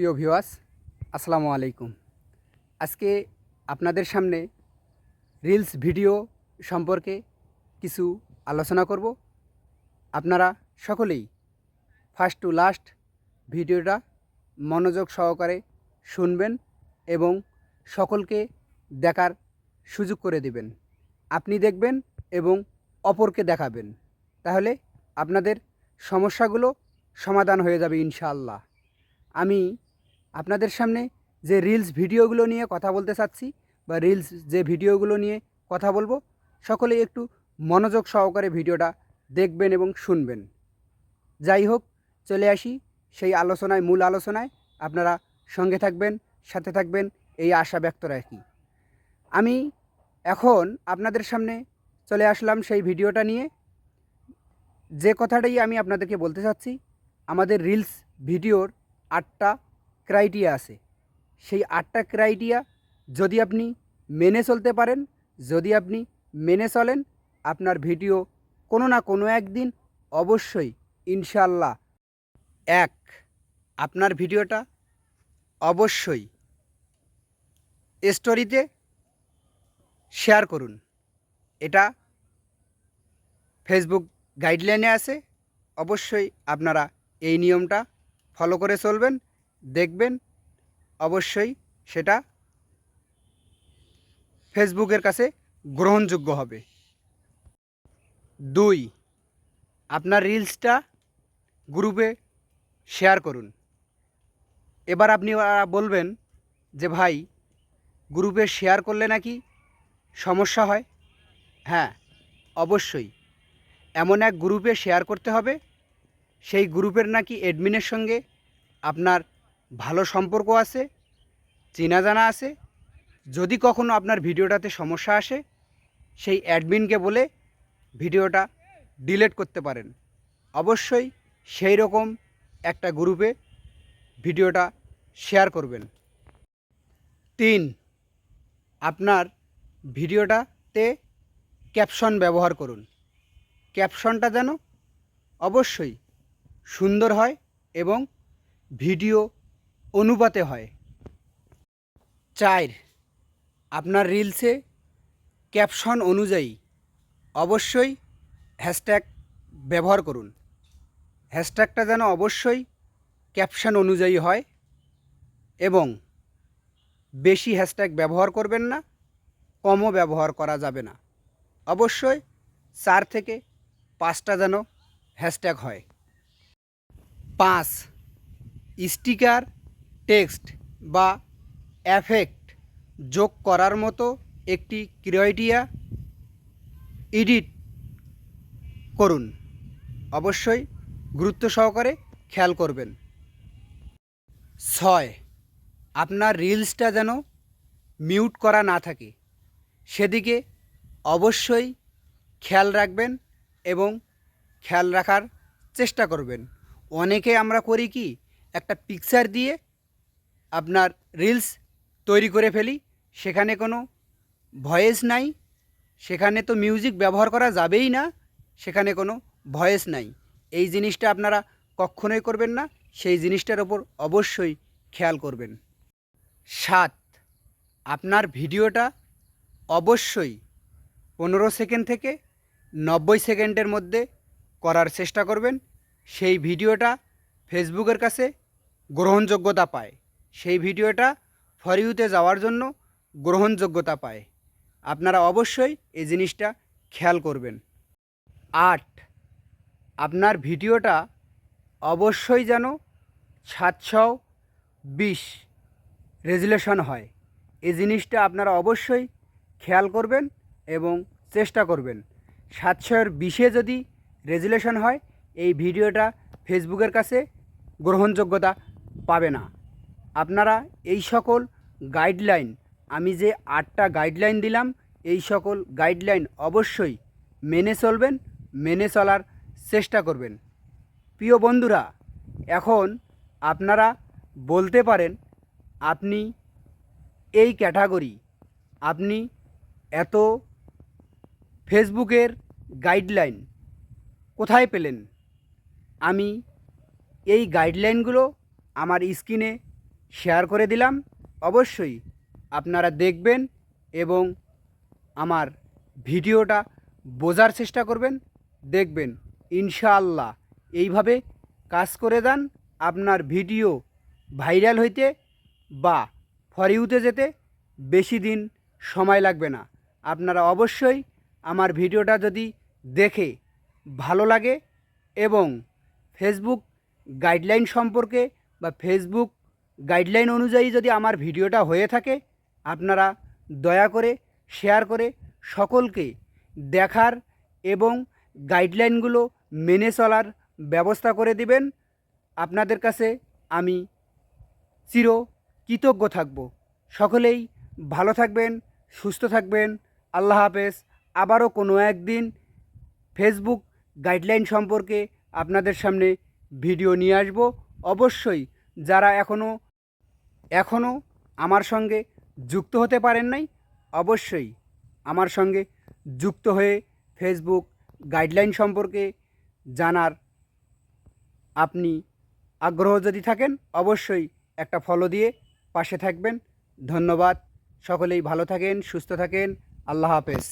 প্রিয় ভিওয়াস আসসালামু আলাইকুম। আজকে আপনাদের সামনে রিলস ভিডিও সম্পর্কে কিছু আলোচনা করব। আপনারা সকলেই ফার্স্ট টু লাস্ট ভিডিওটা মনোযোগ সহকারে শুনবেন এবং সকলকে দেখার সুযোগ করে দিবেন। আপনি দেখবেন এবং অপরকে দেখাবেন। তাহলে আপনাদের সমস্যাগুলো সমাধান হয়ে যাবে ইনশাআল্লাহ। আমি আপনাদের সামনে যে রিলস ভিডিওগুলো নিয়ে কথা বলতে চাচ্ছি বা রিলস যে ভিডিওগুলো নিয়ে কথা বলব, সকলে একটু মনোযোগ সহকারে ভিডিওটা দেখবেন এবং শুনবেন। যাই হোক, চলে আসি সেই আলোচনায়, মূল আলোচনায়। আপনারা সঙ্গে থাকবেন, সাথে থাকবেন, এই আশা ব্যক্ত রাখি। আমি এখন আপনাদের সামনে চলে আসলাম সেই ভিডিওটা নিয়ে। যে কথাটাই আমি আপনাদেরকে বলতে চাচ্ছি, আমাদের রিলস ভিডিওর আটটা ক্রাইটেরিয়া আছে। সেই আটটা ক্রাইটেরিয়া যদি আপনি মেনে চলতে পারেন, যদি আপনি মেনে চলেন, আপনার ভিডিও কোনো না কোনো একদিন অবশ্যই ইনশাল্লাহ এক, আপনার ভিডিওটা অবশ্যই স্টোরিতে শেয়ার করুন। এটা ফেসবুক গাইডলাইনে আছে। অবশ্যই আপনারা এই নিয়মটা ফলো করে চলবেন। দেখবেন, অবশ্যই সেটা ফেসবুকের কাছে গ্রহণযোগ্য হবে। দুই, আপনার রিলসটা গ্রুপে শেয়ার করুন। এবার আপনি বলবেন যে, ভাই, গ্রুপে শেয়ার করলে নাকি সমস্যা হয়? হ্যাঁ অবশ্যই। এমন এক গ্রুপে শেয়ার করতে হবে, সেই গ্রুপের নাকি অ্যাডমিনের সঙ্গে আপনার ভালো সম্পর্ক আছে, চেনা জানা আছে, যদি কখনো আপনার ভিডিওটাতে সমস্যা আসে, সেই অ্যাডমিনকে বলে ভিডিওটা ডিলিট করতে পারেন। অবশ্যই সেই রকম একটা গ্রুপে ভিডিওটা শেয়ার করবেন। তিন, আপনার ভিডিওটাতে ক্যাপশন ব্যবহার করুন। ক্যাপশনটা যেন অবশ্যই সুন্দর হয় এবং ভিডিও অনুপাতে হয়। চার, আপনার রিলসে ক্যাপশন অনুযায়ী অবশ্যই হ্যাশট্যাগ ব্যবহার করুন। হ্যাশট্যাগটা যেন অবশ্যই ক্যাপশন অনুযায়ী হয় এবং বেশি হ্যাশট্যাগ ব্যবহার করবেন না, কমও ব্যবহার করা যাবে না। অবশ্যই চার থেকে পাঁচটা যেন হ্যাশট্যাগ হয়। পাঁচ স্টিকার টেক্সট বা এফেক্ট যোগ করার মতো একটি ক্রাইটেরিয়া এডিট করুন। অবশ্যই গুরুত্ব সহকারে খেয়াল করবেন। ছয়, আপনার রিলসটা যেন মিউট করা না থাকে। সেদিকে অবশ্যই খেয়াল রাখবেন এবং খেয়াল রাখার চেষ্টা করবেন। অনেকে আমরা করি কি, একটা পিকচার দিয়ে আপনার রিলস তৈরি করে ফেলি, সেখানে কোনো ভয়েস নাই, সেখানে তো মিউজিক ব্যবহার করা যাবেই না, সেখানে কোনো ভয়েস নাই। এই জিনিসটা আপনারা কখনোই করবেন না, সেই জিনিসটার ওপর অবশ্যই খেয়াল করবেন। সাত, আপনার ভিডিওটা অবশ্যই পনেরো সেকেন্ড থেকে নব্বই সেকেন্ডের মধ্যে করার চেষ্টা করবেন, সেই ভিডিওটা ফেসবুকের কাছে গ্রহণযোগ্যতা পায়। সেই ভিডিওটা ফর ইউতে যাওয়ার জন্য গ্রহণযোগ্যতা পায়। আপনারা অবশ্যই এই জিনিসটা খেয়াল করবেন। আট, আপনার ভিডিওটা অবশ্যই যেন সাতশো বিশ রেজুলেশন হয়। এই জিনিসটা আপনারা অবশ্যই খেয়াল করবেন এবং চেষ্টা করবেন। সাতশোর বিশে যদি রেজুলেশন হয়, এই ভিডিওটা ফেসবুকের কাছে গ্রহণযোগ্যতা পাবে না। আপনারা এই সকল গাইডলাইন আমি যে আটটা গাইডলাইন দিলাম, এই সকল গাইডলাইন অবশ্যই মেনে চলবেন, মেনে চলার চেষ্টা করবেন। প্রিয় বন্ধুরা, এখন আপনারা বলতে পারেন, আপনি এই ক্যাটাগরি আপনি এত ফেসবুকের গাইডলাইন কোথায় পেলেন? আমি এই গাইডলাইনগুলো আমার স্ক্রিনে শেয়ার করে দিলাম। অবশ্যই আপনারা দেখবেন এবং আমার ভিডিওটা বোঝার চেষ্টা করবেন, দেখবেন। ইনশাআল্লাহ এইভাবে কাজ করে দেন আপনার ভিডিও ভাইরাল হইতে বা ফরিউতে যেতে বেশি দিন সময় লাগবে না। আপনারা অবশ্যই আমার ভিডিওটা যদি দেখে ভালো লাগে এবং ফেসবুক গাইডলাইন সম্পর্কে বা ফেসবুক গাইডলাইন অনুযায়ী যদি আমার ভিডিওটা হয়ে থাকে, আপনারা দয়া করে শেয়ার করে সকলকে দেখার এবং গাইডলাইনগুলো মেনে চলার ব্যবস্থা করে দিবেন। আপনাদের কাছে আমি চির কৃতজ্ঞ থাকব। সকলেই ভালো থাকবেন, সুস্থ থাকবেন। আল্লাহ হাফেজ। আবারও কোনো একদিন ফেসবুক গাইডলাইন সম্পর্কে আপনাদের সামনে ভিডিও নিয়ে আসব। অবশ্যই যারা এখনও এখনও আমার সঙ্গে যুক্ত হতে পারেন নাই, অবশ্যই আমার সঙ্গে যুক্ত হয়ে ফেসবুক গাইডলাইন সম্পর্কে জানার আপনি আগ্রহ যদি থাকেন, অবশ্যই একটা ফলো দিয়ে পাশে থাকবেন। ধন্যবাদ। সকলেই ভালো থাকেন, সুস্থ থাকেন। আল্লাহ হাফেজ।